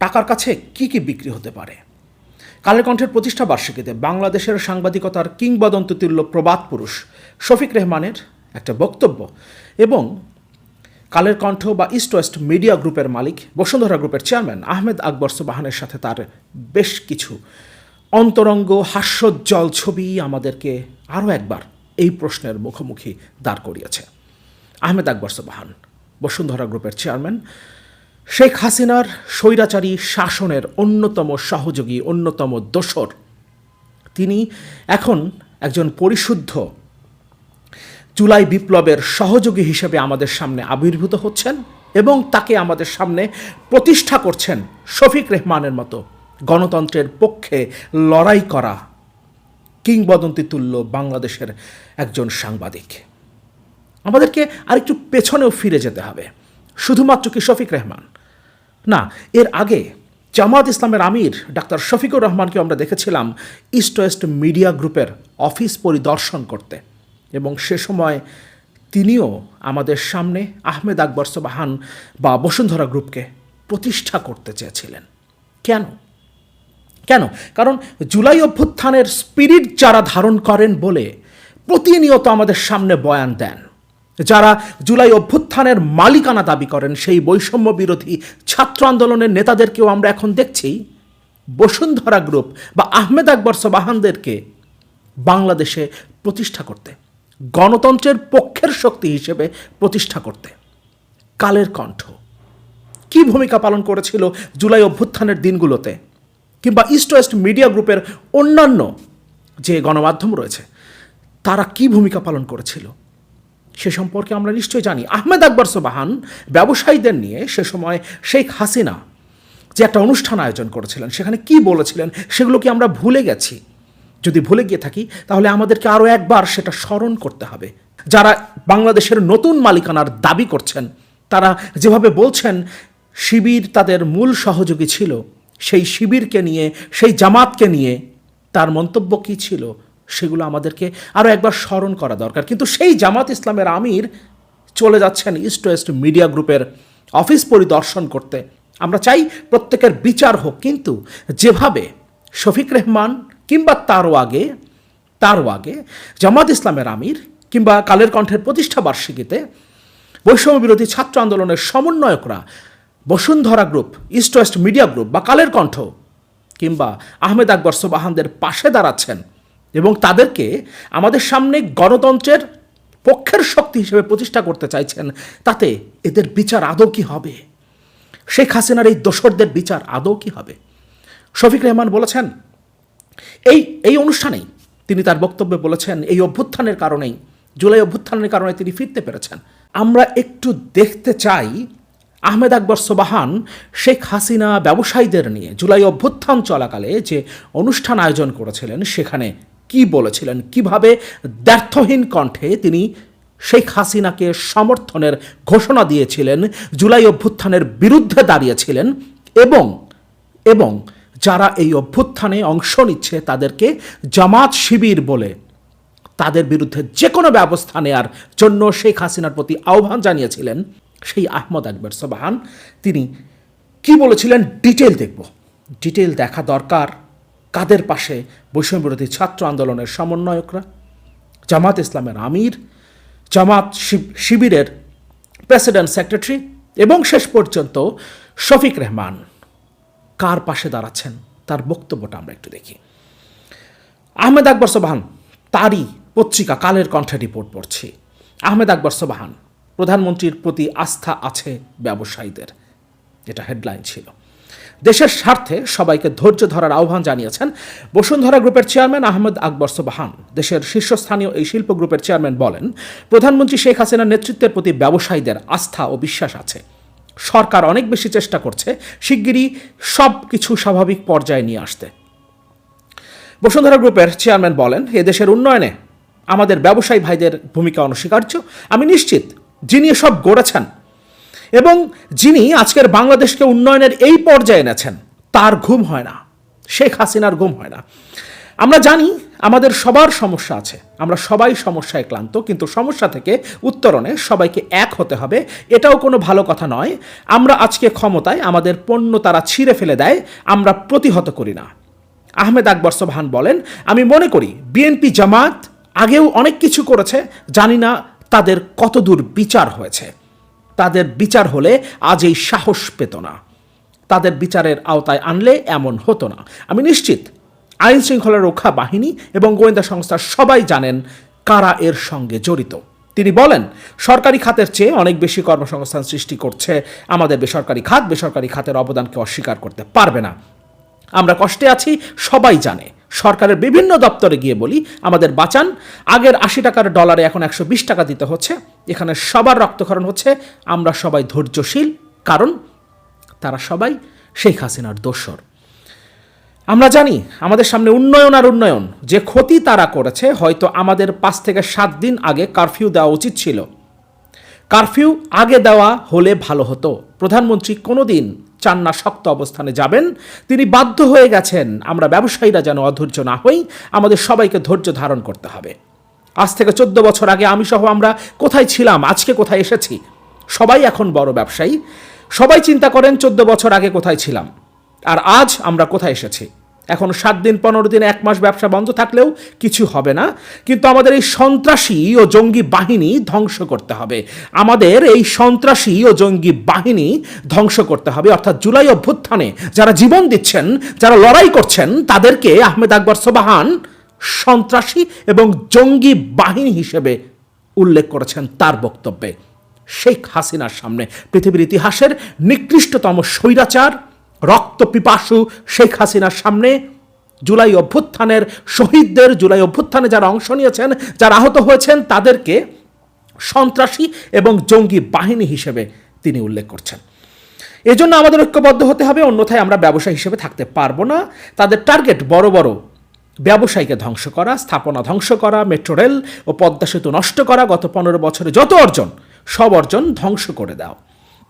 টাকার কাছে কি কি বিক্রি হতে পারে? কালের কণ্ঠের প্রতিষ্ঠা বার্ষিকীতে বাংলাদেশের সাংবাদিকতার কিংবদন্তি তুল্য প্রবাদ পুরুষ শফিক রেহমানের একটা বক্তব্য এবং কালের কণ্ঠ বা ইস্ট ওয়েস্ট মিডিয়া গ্রুপের মালিক বসুন্ধরা গ্রুপের চেয়ারম্যান আহমেদ আকবর সুবাহানের সাথে তার বেশ কিছু অন্তরঙ্গ হাস্যোজ্জ্বল ছবি আমাদেরকে আরও একবার এই প্রশ্নের মুখোমুখি দাঁড় করিয়েছে। আহমেদ আকবর সুবাহান, বসুন্ধরা গ্রুপের চেয়ারম্যান শেখ হাসিনার স্বৈরাচারী শাসনের অন্যতম সহযোগী, অন্যতম দোসর। তিনি এখন একজন পরিশুদ্ধ জুলাই বিপ্লবের সহযোগী হিসেবে আমাদের সামনে আবির্ভূত হচ্ছেন এবং তাকে আমাদের সামনে প্রতিষ্ঠা করছেন শফিক রেহমানের মতো গণতন্ত্রের পক্ষে লড়াই করা কিংবদন্তি তুল্য বাংলাদেশের একজন সাংবাদিক। আমাদেরকে আরেকটু পেছনেও ফিরে যেতে হবে। শুধুমাত্র কি শফিক রেহমান? না, এর আগে জামাত ইসলামের আমির ডাক্তার শফিকুর রহমানকে আমরা দেখেছিলাম ইস্ট ওয়েস্ট মিডিয়া গ্রুপের অফিস পরিদর্শন করতে এবং সে সময় তিনিও আমাদের সামনে আহমেদ আকবর সোবাহান বা বসুন্ধরা গ্রুপকে প্রতিষ্ঠা করতে চেয়েছিলেন। কেন? কেন? কারণ জুলাই অভ্যুত্থানের স্পিরিট যারা ধারণ করেন বলে প্রতিনিয়ত আমাদের সামনে বয়ান দেন। যারা জুলাই অভ্যুত্থানের মালিকানা দাবি করেন, সেই বৈষম্য বিরোধী ছাত্র আন্দোলনের নেতাদেরকেও আমরা এখন দেখছি। বসুন্ধরা গ্রুপ বা আহমেদ আকবর সবাহানদেরকে বাংলাদেশে প্রতিষ্ঠা করতে, গণতন্ত্রের পক্ষের শক্তি হিসেবে প্রতিষ্ঠা করতে। কালের কণ্ঠ। কি ভূমিকা পালন করেছিল জুলাই অভ্যুত্থানের দিনগুলোতে? কিংবা ইস্ট ওয়েস্ট মিডিয়া গ্রুপের অন্যান্য যে গণমাধ্যম রয়েছে, তারা কি ভূমিকা পালন করেছিল? সে সম্পর্কে আমরা নিশ্চয়ই জানি। আহমেদ আকবর সোবাহান ব্যবসায়ীদের নিয়ে সে সময় শেখ হাসিনা যে একটা অনুষ্ঠান আয়োজন করেছিলেন, সেখানে কি বলেছিলেন সেগুলো কি আমরা ভুলে গেছি? যদি ভুলে গিয়ে থাকি, তাহলে আমাদেরকে আরও একবার সেটা স্মরণ করতে হবে। যারা বাংলাদেশের নতুন মালিকানার দাবি করছেন, তারা যেভাবে বলছেন, শিবির তাদের মূল সহযোগী ছিল। সেই শিবিরকে নিয়ে, সেই জামাতকে নিয়ে তার মন্তব্য কী ছিল? সেগুলো আমাদেরকে আরও একবার স্মরণ করা দরকার। কিন্তু সেই জামাত ইসলামের আমির চলে যাচ্ছেন ইস্ট ওয়েস্ট মিডিয়া গ্রুপের অফিস পরিদর্শন করতে। আমরা চাই প্রত্যেকের বিচার হোক, কিন্তু যেভাবে শফিক রেহমান কিংবা তারও আগে তারও আগে জামাত ইসলামের আমির কিংবা কালের কণ্ঠের প্রতিষ্ঠা বার্ষিকীতে বৈষম্য বিরোধী ছাত্র আন্দোলনের সমন্বয়করা Bashundhara Group East West Media Group বা কালের কণ্ঠ কিংবা আহমেদ আকবর সোবাহানদের পাশে দাঁড়াচ্ছেন। এবং তাদেরকে আমাদের সামনে গণতন্ত্রের পক্ষের শক্তি হিসেবে প্রতিষ্ঠা করতে চাইছেন। তাতে এদের বিচার আদৌ কি হবে? শেখ হাসিনার এই দোসরদের বিচার আদৌ কি হবে? শফিক রেহমান বলেছেন, এই এই অনুষ্ঠানেই তিনি তার বক্তব্যে বলেছেন, এই অভ্যুত্থানের কারণেই, জুলাই অভ্যুত্থানের কারণে তিনি ফিরতে পেরেছেন। আমরা একটু দেখতে চাই আহমেদ আকবর সোবাহান শেখ হাসিনা ব্যবসায়ীদের নিয়ে, জুলাই অভ্যুত্থান চলাকালে যে অনুষ্ঠান আয়োজন করেছিলেন সেখানে কি বলেছিলেন? কীভাবে দ্ব্যর্থহীন কণ্ঠে তিনি শেখ হাসিনাকে সমর্থনের ঘোষণা দিয়েছিলেন, জুলাই অভ্যুত্থানের বিরুদ্ধে দাঁড়িয়েছিলেন এবং এবং যারা এই অভ্যুত্থানে অংশ নিচ্ছে তাদেরকে জামাত শিবির বলে তাদের বিরুদ্ধে যে কোনো ব্যবস্থা নেয়ার জন্য শেখ হাসিনার প্রতি আহ্বান জানিয়েছিলেন সেই আহমদ আকবর। সোবাহান, তিনি কি বলেছিলেন? ডিটেল দেখব। ডিটেল দেখা দরকার। কাদের পাশে বৈষম্য বিরোধী ছাত্র আন্দোলনের সমন্বয়করা? জামাত ইসলামের আমির, জামাত শিবিরের প্রেসিডেন্ট সেক্রেটারি এবং শেষ পর্যন্ত শফিক রেহমান। কার পাশে দাঁড়াচ্ছেন? তার বক্তব্যটা আমরা একটু দেখি। আহমেদ আকবর সোবাহান, তারই পত্রিকা কালের কণ্ঠে রিপোর্ট পড়ছি। আহমেদ আকবর সোবাহান, প্রধানমন্ত্রীর প্রতি আস্থা আছে ব্যবসায়ীদের। এটা হেডলাইন ছিল। দেশের স্বার্থে সবাইকে ধৈর্য ধরার আহ্বান জানিয়েছেন বসুন্ধরা গ্রুপের চেয়ারম্যান আহমেদ আকবর সোবাহান। দেশের শীর্ষস্থানীয় এই শিল্প গ্রুপের চেয়ারম্যান বলেন, প্রধানমন্ত্রী শেখ হাসিনার নেতৃত্বের প্রতি ব্যবসায়ীদের আস্থা ও বিশ্বাস আছে। সরকার অনেক বেশি চেষ্টা করছে শিগগিরই সব কিছু স্বাভাবিক পর্যায়ে নিয়ে আসতে। বসুন্ধরা গ্রুপের চেয়ারম্যান বলেন, এ দেশের উন্নয়নে আমাদের ব্যবসায়ী ভাইদের ভূমিকা অনস্বীকার্য। আমি নিশ্চিত যিনি সব গড়েছেন এবং যিনি আজকের বাংলাদেশকে উন্নয়নের এই পর্যায়ে এনেছেন, তার ঘুম হয় না। শেখ হাসিনার ঘুম হয় না। আমরা জানি আমাদের সবার সমস্যা আছে। আমরা সবাই সমস্যায় ক্লান্ত, কিন্তু সমস্যা থেকে উত্তরণে সবাইকে এক হতে হবে। এটাও কোনো ভালো কথা নয়। আমরা আজকে ক্ষমতায় আমাদের পণ্য তারা ছিঁড়ে ফেলে দেয়, আমরা প্রতিহত করি না। আহমেদ আকবর সোবহান বলেন, আমি মনে করি বিএনপি জামাত আগেও অনেক কিছু করেছে, জানি না তাদের কতদূর বিচার হয়েছে। তাদের বিচার হলে আজ এই সাহস পেত না। তাদের বিচারের আওতায় আনলে এমন হতো না। আমি নিশ্চিত আইন শৃঙ্খলা রক্ষা বাহিনী এবং গোয়েন্দা সংস্থার সবাই জানেন কারা এর সঙ্গে জড়িত। তিনি বলেন, সরকারি খাতের চেয়ে অনেক বেশি কর্মসংস্থান সৃষ্টি করছে। আমাদের বেসরকারি খাত বেসরকারি খাতের অবদানকে অস্বীকার করতে পারবে না। আমরা কষ্টে আছি, সবাই জানে। সরকারের বিভিন্ন দপ্তরে গিয়ে বলি, আমাদের বাঁচান। আগের আশি টাকার ডলারে এখন একশো বিশ টাকা দিতে হচ্ছে। এখানে সবার রক্তক্ষরণ হচ্ছে। আমরা সবাই ধৈর্যশীল, কারণ তারা সবাই শেখ হাসিনার দোসর। আমরা জানি, আমাদের সামনে উন্নয়ন আর উন্নয়ন, যে ক্ষতি তারা করেছে হয়তো আমাদের পাঁচ থেকে সাত দিন আগে কারফিউ দেওয়া উচিত ছিল। কারফিউ আগে দেওয়া হলে ভালো হতো। প্রধানমন্ত্রী কোনো দিন চান না, শক্ত অবস্থানে যাবেন। তিনি বাধ্য হয়ে গেছেন, আমরা ব্যবসায়ীরা যেন অধৈর্য না হই, আমাদের সবাইকে ধৈর্য ধারণ করতে হবে। আজ থেকে চোদ্দ বছর আগে আমি সহ আমরা কোথায় ছিলাম, আজকে কোথায় এসেছি? সবাই এখন বড় ব্যবসায়ী। সবাই চিন্তা করেন, চোদ্দ বছর আগে কোথায় ছিলাম, আর আজ আমরা কোথায় এসেছি? এখন সাত দিন, পনেরো দিন, এক মাস ব্যবসা বন্ধ থাকলেও কিছু হবে না। কিন্তু আমাদের এই সন্ত্রাসী ও জঙ্গি বাহিনী ধ্বংস করতে হবে। আমাদের এই সন্ত্রাসী ও জঙ্গি বাহিনী ধ্বংস করতে হবে। অর্থাৎ জুলাই অভ্যুত্থানে যারা জীবন দিচ্ছেন, যারা লড়াই করছেন, তাদেরকে আহমেদ আকবর সোবাহান সন্ত্রাসী এবং জঙ্গি বাহিনী হিসেবে উল্লেখ করেছেন তার বক্তব্যে। শেখ হাসিনার সামনে, পৃথিবীর ইতিহাসের নিকৃষ্টতম স্বৈরাচার রক্ত পিপাসু শেখ হাসিনার সামনে জুলাই অভ্যুত্থানের, শহীদদের জুলাই অভ্যুত্থানে যারা অংশ নিয়েছেন, যারা আহত হয়েছেন, তাদেরকে সন্ত্রাসী এবং জঙ্গি বাহিনী হিসেবে তিনি উল্লেখ করছেন। এজন্য আমাদের ঐক্যবদ্ধ হতে হবে, অন্যথায় আমরা ব্যবসায়ী হিসেবে থাকতে পারব না। তাদের টার্গেট বড় বড় ব্যবসায়ীকে ধ্বংস করা, স্থাপনা ধ্বংস করা, মেট্রো রেল ও পদ্মা সেতু নষ্ট করা, গত পনেরো বছরে যত অর্জন, সব অর্জন ধ্বংস করে দাও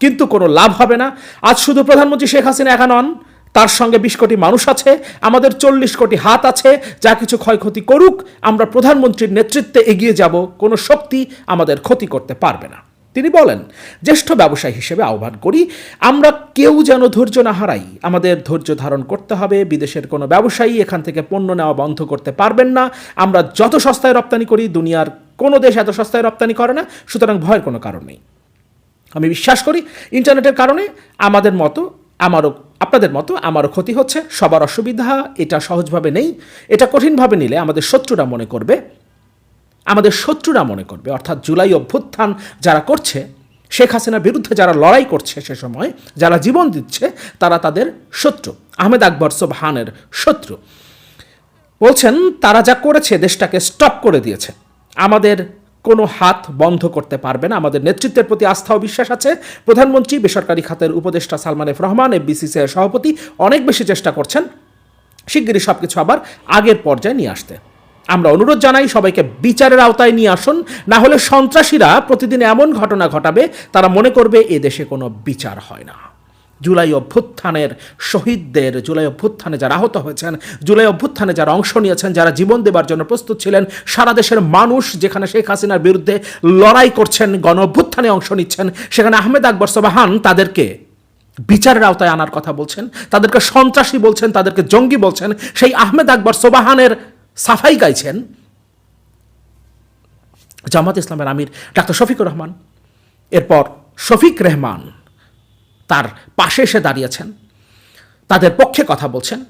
কিন্তু কোনো লাভ হবে না। আজ শুধু প্রধানমন্ত্রী শেখ হাসিনা একা নন, তার সঙ্গে বিশ কোটি মানুষ আছে, আমাদের চল্লিশ কোটি হাত আছে, যা কিছু ক্ষয়ক্ষতি করুক, আমরা প্রধানমন্ত্রীর নেতৃত্বে এগিয়ে যাব, কোনো শক্তি আমাদের ক্ষতি করতে পারবে না। তিনি বলেন, জ্যেষ্ঠ ব্যবসায়ী হিসেবে আহ্বান করি, আমরা কেউ যেন ধৈর্য না হারাই, আমাদের ধৈর্য ধারণ করতে হবে, বিদেশের কোনো ব্যবসায়ী এখান থেকে পণ্য নেওয়া বন্ধ করতে পারবেন না, আমরা যত সস্তায় রপ্তানি করি, দুনিয়ার কোনো দেশ এত সস্তায় রপ্তানি করে না, সুতরাং ভয়ের কোনো কারণ নেই। আমি বিশ্বাস করি ইন্টারনেটের কারণে আমাদের মতো, আমারও, আপনাদের মতো, আমারও ক্ষতি হচ্ছে, সবার অসুবিধা এটা সহজভাবে নেই, এটা কঠিনভাবে নিলে আমাদের শত্রুরা মনে করবে, আমাদের শত্রুরা মনে করবে, অর্থাৎ জুলাই অভ্যুত্থান যারা করছে, শেখ হাসিনার বিরুদ্ধে যারা লড়াই করছে সে সময়, যারা জীবন দিচ্ছে, তারা তাদের শত্রু, আহমেদ আকবর সোবহানের শত্রু। বলছেন, তারা যা করেছে দেশটাকে স্টপ করে দিয়েছে, আমাদের কোনো হাত বন্ধ করতে পারবে না। আমাদের নেতৃত্বের প্রতি আস্থা ও বিশ্বাস আছে। প্রধানমন্ত্রী, বেসরকারি খাতের উপদেষ্টা সালমান এফ রহমান এফবিসিসিআই সভাপতি অনেক বেশি চেষ্টা করছেন। শিগগিরই সব কিছু আবার আগের পর্যায়ে নিয়ে আসতে। আমরা অনুরোধ জানাই, সবাইকে বিচারের আওতায় নিয়ে আসুন। না হলে সন্ত্রাসীরা প্রতিদিন এমন ঘটনা ঘটাবে, তারা মনে করবে এ দেশে কোনো বিচার হয় না। জুলাই অভ্যুত্থানের শহীদদের, জুলাই অভ্যুত্থানে যারা আহত হয়েছেন, জুলাই অভ্যুত্থানে যারা অংশ নিয়েছেন, যারা জীবন দেবার জন্য প্রস্তুত ছিলেন, সারা দেশের মানুষ যেখানে শেখ হাসিনার বিরুদ্ধে লড়াই করছেন, গণ অভ্যুত্থানে অংশ নিচ্ছেন, সেখানে আহমেদ আকবর সবাহান তাদেরকে বিচারের আওতায় আনার কথা বলছেন, তাদেরকে সন্ত্রাসী বলছেন, তাদেরকে জঙ্গি বলছেন, সেই আহমেদ আকবর সোবাহানের সাফাই গাইছেন জামাত ইসলামের আমির ডাক্তার শফিকুর রহমান। এরপর শফিক রেহমান। তার পাশে এসে দাঁড়িয়েছেন। তাদের পক্ষে কথা বলছেন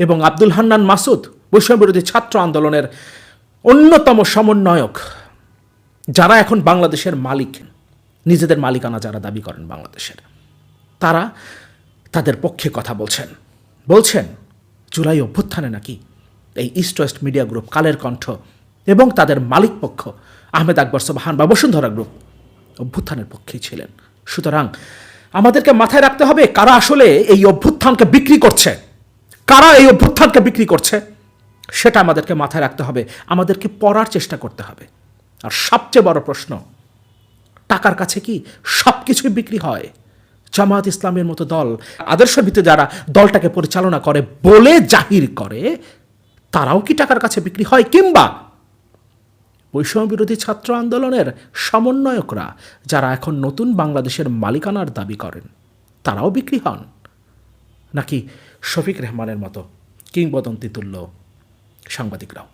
এবং আব্দুল হান্নান মাসুদ বৈষম্যবিরোধী ছাত্র আন্দোলনের অন্যতম সমন্বয়ক, যারা এখন বাংলাদেশের মালিক, নিজেদের মালিকানা যারা দাবি করেন বাংলাদেশের, তারা তাদের পক্ষে কথা বলছেন। বলছেন, জুলাই অভ্যুত্থানে নাকি এই east West media group Kaler Kantho এবং তাদের মালিক পক্ষ, আহমেদ আকবর সোবাহান বা বসুন্ধরা গ্রুপ অভ্যুত্থানের পক্ষেই ছিলেন। সুতরাং আমাদেরকে মাথায় রাখতে হবে কারা আসলে এই অভ্যুত্থানকে বিক্রি করছে। কারা এই অভ্যুত্থানকে বিক্রি করছে? সেটা আমাদেরকে মাথায় রাখতে হবে। আমাদেরকে পড়ার চেষ্টা করতে হবে। আর সবচেয়ে বড় প্রশ্ন, টাকার কাছে কি সব কিছুই বিক্রি হয়? জামাত ইসলামের মতো দল, আদর্শ ভিত্তিতে যারা দলটাকে পরিচালনা করে, বলে জাহির করে, তারাও কি টাকার কাছে বিক্রি হয়? কিংবা বৈষম্য বিরোধী ছাত্র আন্দোলনের সমন্বয়করা, যারা এখন নতুন বাংলাদেশের মালিকানার দাবি করেন, তারাও বিক্রি হন। নাকি শফিক রেহমানের মতো কিংবদন্তি তুল্য সাংবাদিকরাও?